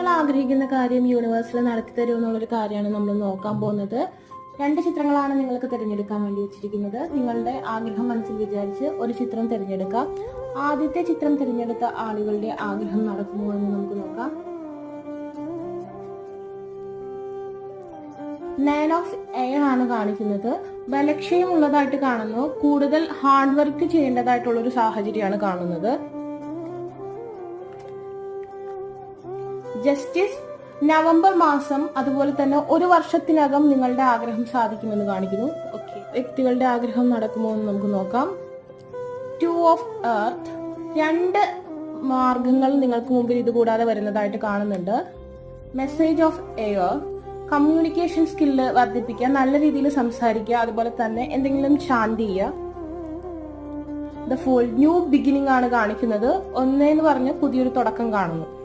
നിങ്ങൾ ആഗ്രഹിക്കുന്ന കാര്യം യൂണിവേഴ്സിൽ നടത്തി തരുമെന്നുള്ളൊരു കാര്യമാണ് നമ്മൾ നോക്കാൻ പോകുന്നത്. രണ്ട് ചിത്രങ്ങളാണ് നിങ്ങൾക്ക് തിരഞ്ഞെടുക്കാൻ വേണ്ടി വെച്ചിരിക്കുന്നത്. നിങ്ങളുടെ ആഗ്രഹം മനസ്സിൽ വിചാരിച്ച് ഒരു ചിത്രം തിരഞ്ഞെടുക്കാം. ആദ്യത്തെ ചിത്രം തിരഞ്ഞെടുത്ത ആളുകളുടെ ആഗ്രഹം നടക്കുമോ എന്ന് നമുക്ക് നോക്കാം. നയൻ ഓഫ് എയർ ആണ് കാണിക്കുന്നത്. ബലക്ഷയം ഉള്ളതായിട്ട് കാണുന്നു. കൂടുതൽ ഹാർഡ് വർക്ക് ചെയ്യേണ്ടതായിട്ടുള്ള ഒരു സാഹചര്യമാണ് കാണുന്നത്. ജസ്റ്റിസ് നവംബർ മാസം അതുപോലെ തന്നെ ഒരു വർഷത്തിനകം നിങ്ങളുടെ ആഗ്രഹം സാധിക്കുമെന്ന് കാണിക്കുന്നു. ഓക്കെ. വ്യക്തികളുടെ ആഗ്രഹം നടക്കുമോ എന്ന് നമുക്ക് നോക്കാം. ടു ഓഫ് എർത്ത് രണ്ട് മാർഗങ്ങൾ നിങ്ങൾക്ക് മുമ്പിൽ ഇത് കൂടാതെ വരുന്നതായിട്ട് കാണുന്നുണ്ട്. Message of air communication skill വർദ്ധിപ്പിക്കുക നല്ല രീതിയിൽ സംസാരിക്കുക അതുപോലെ തന്നെ എന്തെങ്കിലും ശാന്തി ചെയ്യുക. ദ ഫുൾ ന്യൂ ബിഗിനിങ് ആണ് കാണിക്കുന്നത്. ഒന്നേന്ന് പറഞ്ഞ് പുതിയൊരു തുടക്കം കാണുന്നു.